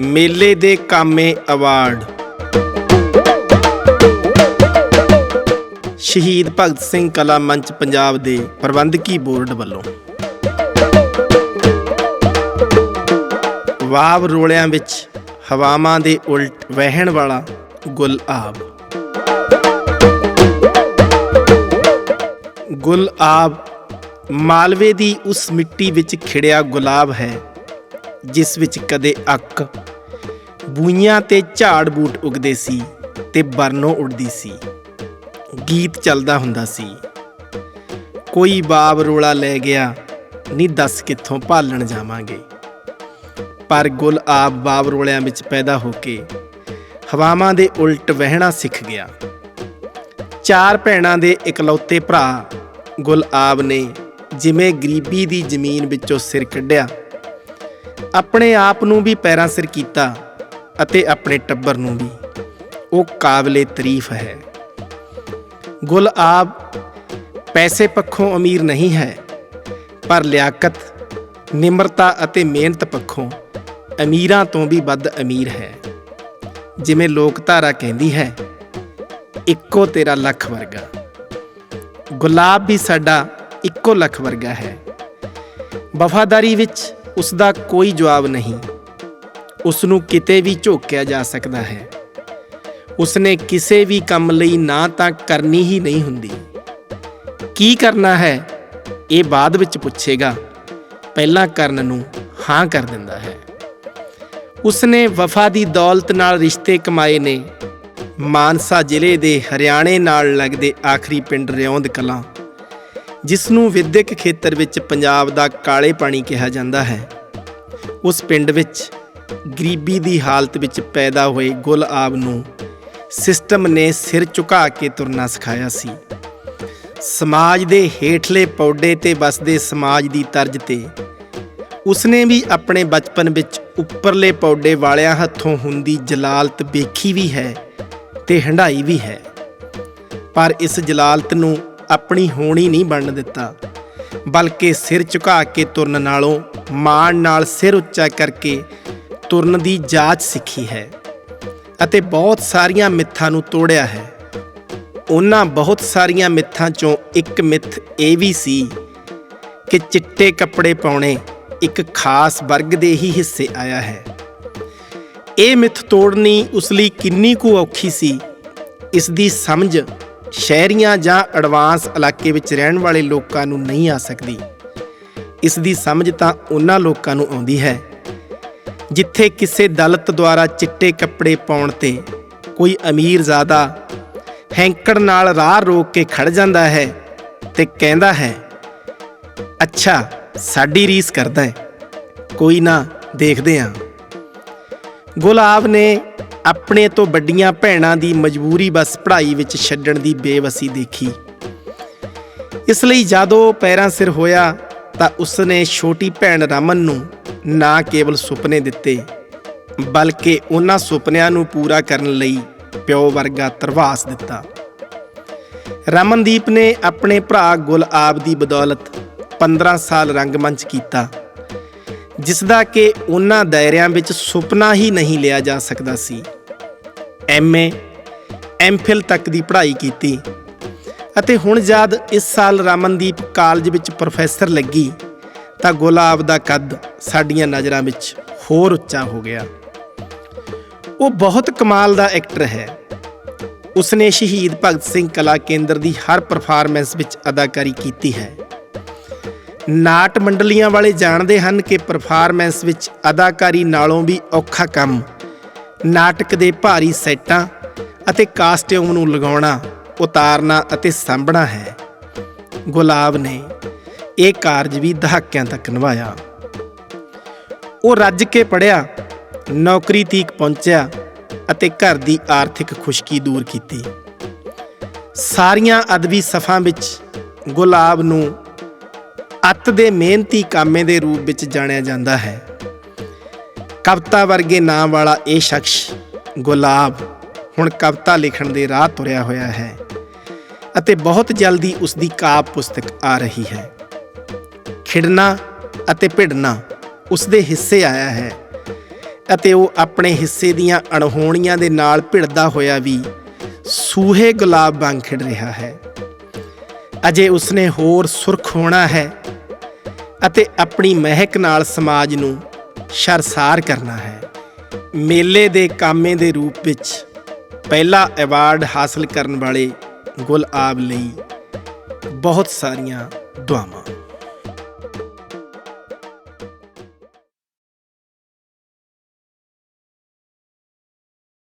ਮੇਲੇ ਦੇ ਕਾਮੇ ਅਵਾਰਡ। ਸ਼ਹੀਦ ਭਗਤ ਸਿੰਘ ਕਲਾ ਮੰਚ ਪੰਜਾਬ ਦੇ ਪ੍ਰਬੰਧਕੀ ਬੋਰਡ ਵੱਲੋਂ। ਵਾਵ ਰੋਲਿਆਂ ਵਿੱਚ ਹਵਾਵਾਂ ਦੇ ਉਲਟ ਵਹਿਣ ਵਾਲਾ ਗੁਲ ਆਬ। ਗੁਲ ਆਬ ਮਾਲਵੇ ਦੀ ਉਸ ਮਿੱਟੀ ਵਿੱਚ ਖਿੜਿਆ ਗੁਲਾਬ ਹੈ। ਜਿਸ ਵਿੱਚ ਕਦੇ ਅੱਕ ਬੂਈਆਂ ਤੇ ਝਾੜ ਬੂਟ ਉਗਦੇ ਸੀ ਤੇ ਬਰਨੋ ਉੱਡਦੀ ਸੀ। ਗੀਤ ਚੱਲਦਾ ਹੁੰਦਾ ਸੀ। ਕੋਈ ਬਾਬ ਰੋਲਾ ਲੈ ਗਿਆ ਨਹੀਂ ਦੱਸ ਕਿੱਥੋਂ ਭਾਲਣ ਜਾਵਾਂਗੇ। ਪਰ ਗੁਲ ਆਬ ਬਾਬ ਰੋਲਿਆਂ ਵਿੱਚ ਪੈਦਾ ਹੋ ਕੇ ਹਵਾਵਾਂ ਦੇ ਉਲਟ ਵਹਿਣਾ ਸਿੱਖ ਗਿਆ। ਚਾਰ ਭੈਣਾਂ ਦੇ ਇਕਲੌਤੇ ਭਰਾ ਗੁਲ ਆਬ ਨੇ ਜਿਵੇਂ ਗਰੀਬੀ ਦੀ ਜ਼ਮੀਨ ਵਿੱਚੋਂ ਸਿਰ ਕੱਢਿਆ ਆਪਣੇ ਆਪ ਨੂੰ ਵੀ ਪੈਰਾਂ ਸਿਰ ਕੀਤਾ ਅਤੇ ਆਪਣੇ ਟੱਬਰ ਨੂੰ ਵੀ। ਉਹ ਕਾਬਲੇ ਤਾਰੀਫ ਹੈ। ਗੁਲ ਆਬ ਪੈਸੇ ਪੱਖੋਂ ਅਮੀਰ ਨਹੀਂ ਹੈ, ਪਰ ਲਿਆਕਤ, ਨਿਮਰਤਾ ਅਤੇ ਮਿਹਨਤ ਪੱਖੋਂ ਅਮੀਰਾਂ ਤੋਂ ਵੀ ਵੱਧ ਅਮੀਰ ਹੈ। ਜਿਵੇਂ ਲੋਕਧਾਰਾ ਕਹਿੰਦੀ ਹੈ, ਇੱਕੋ ਤੇਰਾ ਲੱਖ ਵਰਗਾ। ਗੁਲਾਬ ਵੀ ਸਾਡਾ ਇੱਕੋ ਲੱਖ ਵਰਗਾ ਹੈ। ਵਫਾਦਾਰੀ ਵਿੱਚ ਉਸ ਦਾ ਕੋਈ ਜਵਾਬ ਨਹੀਂ। ਉਸ ਨੂੰ ਕਿਤੇ ਵੀ ਝੋਕਿਆ ਜਾ ਸਕਦਾ ਹੈ। ਉਸਨੇ ਕਿਸੇ ਵੀ ਕੰਮ ਲਈ ਨਾ ਤਾਂ ਕਰਨੀ ਹੀ ਨਹੀਂ ਹੁੰਦੀ। ਕੀ ਕਰਨਾ ਹੈ? ਇਹ ਬਾਅਦ ਵਿੱਚ ਪੁੱਛੇਗਾ। ਪਹਿਲਾਂ ਕਰਨ ਨੂੰ ਹਾਂ ਕਰ ਦਿੰਦਾ ਹੈ। ਉਸਨੇ ਵਫਾ ਦੀ ਦੌਲਤ ਨਾਲ ਰਿਸ਼ਤੇ ਕਮਾਏ ਨੇ। ਮਾਨਸਾ ਜ਼ਿਲ੍ਹੇ ਦੇ ਹਰਿਆਣੇ ਨਾਲ ਲੱਗਦੇ ਆਖਰੀ ਪਿੰਡ ਰਿਉਂਦ ਕਲਾਂ ਜਿਸ ਨੂੰ ਵਿਦਿਅਕ ਖੇਤਰ ਵਿੱਚ ਪੰਜਾਬ ਦਾ ਕਾਲੇ ਪਾਣੀ ਕਿਹਾ ਜਾਂਦਾ ਹੈ। ਉਸ ਪਿੰਡ ਵਿੱਚ ਗਰੀਬੀ ਦੀ ਹਾਲਤ ਵਿੱਚ ਪੈਦਾ ਹੋਏ ਗੁਲ ਆਬ ਨੂੰ ਸਿਸਟਮ ਨੇ ਸਿਰ ਝੁਕਾ ਕੇ ਤੁਰਨਾ ਸਿਖਾਇਆ ਸੀ। ਸਮਾਜ ਦੇ ਹੇਠਲੇ ਪੌਡੇ ਤੇ ਵਸਦੇ ਸਮਾਜ ਦੀ ਤਰਜ਼ ਤੇ ਉਸਨੇ ਵੀ ਆਪਣੇ ਬਚਪਨ ਵਿੱਚ ਉੱਪਰਲੇ ਪੌਡੇ ਵਾਲਿਆਂ ਹੱਥੋਂ ਹੁੰਦੀ ਜਲਾਲਤ ਵੇਖੀ ਵੀ ਹੈ ਤੇ ਹੰਡਾਈ ਵੀ ਹੈ। ਪਰ ਇਸ ਜਲਾਲਤ ਨੂੰ ਆਪਣੀ ਹੋਣੀ ਨਹੀਂ ਬਣਨ ਦਿੱਤਾ, ਬਲਕਿ ਸਿਰ ਝੁਕਾ ਕੇ ਤੁਰਨ ਨਾਲੋਂ ਮਾਣ ਨਾਲ ਸਿਰ ਉੱਚਾ ਕਰਕੇ ਤੁਰਨ ਦੀ ਜਾਚ ਸਿੱਖੀ ਹੈ ਅਤੇ ਬਹੁਤ ਸਾਰੀਆਂ ਮਿੱਥਾਂ ਨੂੰ ਤੋੜਿਆ ਹੈ। ਉਹਨਾਂ ਬਹੁਤ ਸਾਰੀਆਂ ਮਿੱਥਾਂ ਚੋਂ ਇੱਕ ਮਿੱਥ ਇਹ ਵੀ ਸੀ ਕਿ ਚਿੱਟੇ ਕੱਪੜੇ ਪਾਉਣੇ ਇੱਕ ਖਾਸ ਵਰਗ ਦੇ ਹੀ ਹਿੱਸੇ ਆਇਆ ਹੈ। ਇਹ ਮਿੱਥ ਤੋੜਨੀ ਉਸ ਲਈ ਕਿੰਨੀ ਕੁ ਔਖੀ ਸੀ, ਇਸ ਦੀ ਸਮਝ ਸ਼ਹਿਰੀਆਂ ਜਾਂ ਐਡਵਾਂਸ ਇਲਾਕੇ ਵਿੱਚ ਰਹਿਣ ਵਾਲੇ ਲੋਕਾਂ ਨੂੰ ਨਹੀਂ ਆ ਸਕਦੀ। ਇਸ ਦੀ ਸਮਝ ਤਾਂ ਉਹਨਾਂ ਲੋਕਾਂ ਨੂੰ ਆਉਂਦੀ ਹੈ, ਜਿੱਥੇ ਕਿਸੇ ਦਲਤ ਦੁਆਰਾ ਚਿੱਟੇ ਕੱਪੜੇ ਪਾਉਣ ਤੇ ਕੋਈ ਅਮੀਰ ਜ਼ਾਦਾ ਹੈਂਕੜ ਨਾਲ ਰਾਹ ਰੋਕ ਕੇ ਖੜ ਜਾਂਦਾ ਹੈ ਤੇ ਕਹਿੰਦਾ ਹੈ, ਅੱਛਾ, ਸਾਡੀ ਰੀਸ ਕਰਦਾ ਹੈ, ਕੋਈ ਨਾ ਦੇਖਦੇ ਹਾਂ ਗੁਲਾਬ ਨੇ ਆਪਣੇ ਤੋਂ ਵੱਡੀਆਂ ਭੈਣਾਂ ਦੀ ਮਜਬੂਰੀ ਬਸ ਪੜ੍ਹਾਈ ਵਿੱਚ ਛੱਡਣ ਦੀ ਬੇਵਸੀ ਦੇਖੀ। ਇਸ ਲਈ ਜਦੋਂ ਪੈਰਾਂ ਸਿਰ ਹੋਇਆ ਤਾਂ ਉਸਨੇ ਛੋਟੀ ਭੈਣ ਰਮਨ ਨੂੰ ਨਾ ਕੇਵਲ ਸੁਪਨੇ ਦਿੱਤੇ, ਬਲਕਿ ਉਹਨਾਂ ਸੁਪਨਿਆਂ ਨੂੰ ਪੂਰਾ ਕਰਨ ਲਈ ਪਿਓ ਵਰਗਾ ਤਰਵਾਸ ਦਿੱਤਾ। ਰਮਨਦੀਪ ਨੇ ਆਪਣੇ ਭਰਾ ਗੁਲਾਬ ਦੀ ਬਦੌਲਤ 15 ਸਾਲ ਰੰਗਮੰਚ ਕੀਤਾ। ਜਿਸ ਦਾ ਕਿ ਉਹਨਾਂ ਦਾਇਰਿਆਂ ਵਿੱਚ ਸੁਪਨਾ ਹੀ ਨਹੀਂ ਲਿਆ ਜਾ ਸਕਦਾ ਸੀ। ਐਮਏ ਐਮਫਿਲ ਤੱਕ ਦੀ ਪੜ੍ਹਾਈ ਕੀਤੀ ਅਤੇ ਹੁਣ ਜਦ ਇਸ ਸਾਲ ਰਮਨਦੀਪ ਕਾਲਜ ਵਿੱਚ ਪ੍ਰੋਫੈਸਰ ਲੱਗੀ ਤਾਂ ਗੁਲਾਬ ਦਾ ਕੱਦ ਸਾਡੀਆਂ ਨਜ਼ਰਾਂ ਵਿੱਚ ਹੋਰ ਉੱਚਾ ਹੋ ਗਿਆ। ਉਹ ਬਹੁਤ ਕਮਾਲ ਦਾ ਐਕਟਰ ਹੈ। ਉਸਨੇ ਸ਼ਹੀਦ ਭਗਤ ਸਿੰਘ ਕਲਾ ਕੇਂਦਰ ਦੀ ਹਰ ਪਰਫਾਰਮੈਂਸ ਵਿੱਚ ਅਦਾਕਾਰੀ ਕੀਤੀ ਹੈ। ਨਾਟ ਮੰਡਲੀਆਂ ਵਾਲੇ ਜਾਣਦੇ ਹਨ ਕਿ ਪਰਫਾਰਮੈਂਸ ਵਿੱਚ ਅਦਾਕਾਰੀ ਨਾਲੋਂ ਵੀ ਔਖਾ ਕੰਮ, ਨਾਟਕ ਦੇ ਭਾਰੀ ਸੈੱਟਾਂ ਅਤੇ ਕਾਸਟਿਊਮ ਨੂੰ ਲਗਾਉਣਾ, ਉਤਾਰਨਾ ਅਤੇ ਸਾਂਭਣਾ ਹੈ। ਗੁਲਾਬ ਨੇ ਇਹ ਕਾਰਜ ਵੀ ਦਹਾਕਿਆਂ ਤੱਕ ਨਿਭਾਇਆ। ਉਹ ਰੱਜ ਕੇ ਪੜਿਆ ਨੌਕਰੀ ਤੀਕ ਪਹੁੰਚਿਆ ਅਤੇ ਘਰ ਦੀ ਆਰਥਿਕ ਖੁਸ਼ਕੀ ਦੂਰ ਕੀਤੀ। ਸਾਰੀਆਂ ਅਦਬੀ ਸਫਾਂ ਵਿੱਚ ਗੁਲਾਬ ਨੂੰ ਅੱਤ ਦੇ ਮਿਹਨਤੀ ਕਾਮੇ ਦੇ ਰੂਪ ਵਿੱਚ ਜਾਣਿਆ ਜਾਂਦਾ ਹੈ। ਕਵਿਤਾ ਵਰਗੇ ਨਾਮ ਵਾਲਾ ਇਹ ਸ਼ਖਸ ਗੁਲਾਬ ਹੁਣ ਕਵਿਤਾ ਲਿਖਣ ਦੇ ਰਾਹ ਤੁਰਿਆ ਹੋਇਆ ਹੈ ਅਤੇ ਬਹੁਤ ਜਲਦੀ ਉਸ ਦੀ ਕਾਵ ਪੁਸਤਕ ਆ ਰਹੀ ਹੈ। ਖਿੜਨਾ ਅਤੇ ਭਿੜਨਾ ਉਸ ਦੇ ਹਿੱਸੇ ਆਇਆ ਹੈ ਅਤੇ ਉਹ ਆਪਣੇ ਹਿੱਸੇ ਦੀਆਂ ਅਣਹੋਣੀਆਂ ਦੇ ਨਾਲ ਭਿੜਦਾ ਹੋਇਆ ਵੀ ਸੂਹੇ ਗੁਲਾਬ ਵਾਂਗ ਖਿੜ ਰਿਹਾ ਹੈ। ਅਜੇ ਉਸਨੇ ਹੋਰ ਸੁਰਖ ਹੋਣਾ ਹੈ ਅਤੇ ਆਪਣੀ ਮਹਿਕ ਨਾਲ ਸਮਾਜ ਨੂੰ ਸ਼ਰਸਾਰ ਕਰਨਾ ਹੈ। ਮੇਲੇ ਦੇ ਕਾਮੇ ਦੇ ਰੂਪ ਵਿੱਚ ਪਹਿਲਾ ਐਵਾਰਡ ਹਾਸਲ ਕਰਨ ਵਾਲੇ ਗੁਲਆਬ ਲਈ ਬਹੁਤ ਸਾਰੀਆਂ ਦੁਆਵਾਂ।